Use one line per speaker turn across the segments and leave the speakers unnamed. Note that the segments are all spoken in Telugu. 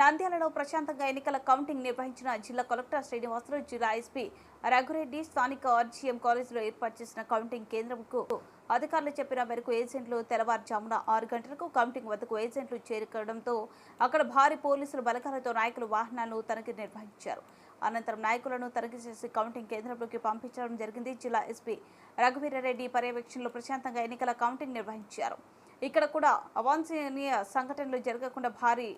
నంద్యాలలో ప్రశాంతంగా ఎన్నికల కౌంటింగ్ నిర్వహించిన జిల్లా కలెక్టర్ శ్రీనివాసులు జిల్లా ఎస్పీ రఘురెడ్డి స్థానిక ఆర్జీఎం కాలేజీలో ఏర్పాటు చేసిన కౌంటింగ్ కేంద్రంకు అధికారులు చెప్పిన మేరకు ఏజెంట్లు తెల్లవారుజామున ఆరు గంటలకు కౌంటింగ్ వద్దకు ఏజెంట్లు చేరుకోవడంతో అక్కడ భారీ పోలీసులు బలగాలతో నాయకులు వాహనాలను తనిఖీ నిర్వహించారు. అనంతరం నాయకులను తనిఖీ చేసి కౌంటింగ్ కేంద్రంలోకి పంపించడం జరిగింది. జిల్లా ఎస్పీ రఘువీరారెడ్డి పర్యవేక్షణలో ప్రశాంతంగా ఎన్నికల కౌంటింగ్ నిర్వహించారు. ఇక్కడ కూడా అవాంఛనీయ సంఘటనలు జరగకుండా భారీ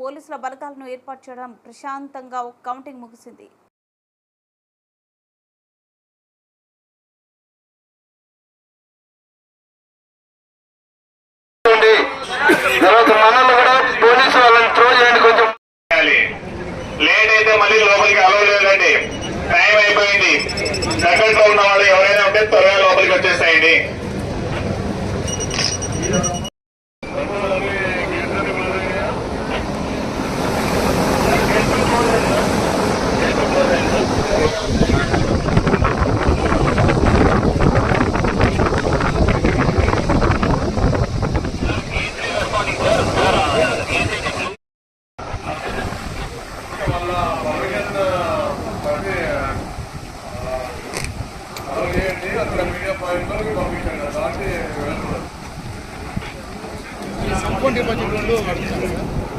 పోలీసుల బలగాలను ఏర్పాటు చేయడం ప్రశాంతంగా కౌంటింగ్ ముగిసింది.
ఉంది తర్వాత మనల్ని కూడా పోలీసు వాళ్ళని త్రో చేయండి కొంచెం
చేయాలి. లేట్ అయితే మళ్ళీ లోపలికి అలవ్ లేదండి టైం అయిపోయింది. దగ్గరలో ఉన్న వాళ్ళు ఎవరైనా ఉంటే త్వరగా లోపలికి వచ్చేసాయండి.
ఫోన్లో పెడతాను ఉన్నాను కానీ పోలీసు మాత్రం ఎవరు లేరు వెహికల్ దగ్గరికి వెళ్ళాలి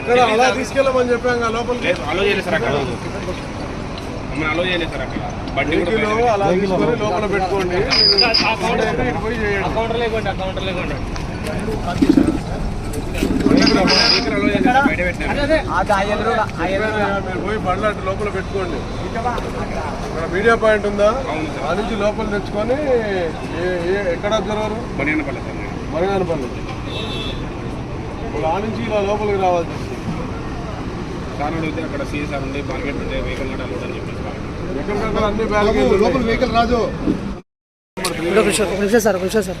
ఇక్కడ అలా తీసుకెళ్ళమని చెప్పాం కదా లోపలికి.
లేదు అలో చేయలేదు సార్ అక్కడ. మమ్మల్ని అలో చేయలేదు సార్ అక్కడ. బండి కూడా
వెహికల్
బయట
అలా తీసుకొని లోపల పెట్టుకోండి. ఇటు పోయి చేయండి
వెహికల్ అలో చేయలేదు సార్, బయట పెట్టినారు
మీరు పోయి బండ్లు అటు లోపల పెట్టుకోండి మీడియా పాయింట్ ఉందా ఆ నుంచి లోపల తెచ్చుకొని ఎక్కడ అబ్జర్వరు
నేను.
మరిగానపల్లి ఆ నుంచి ఇలా లోపలికి రావాల్సి వస్తుంది
సార్ అడిగితే అక్కడ సిఎస్ఆర్ ఉంది మార్కెట్ ఉంది వెహికల్ కూడా అలౌడ్ అని చెప్పేసి
ఎక్కడికక్కడ అన్ని లోపల వెహికల్ రాజు
నిమిషం సార్ సార్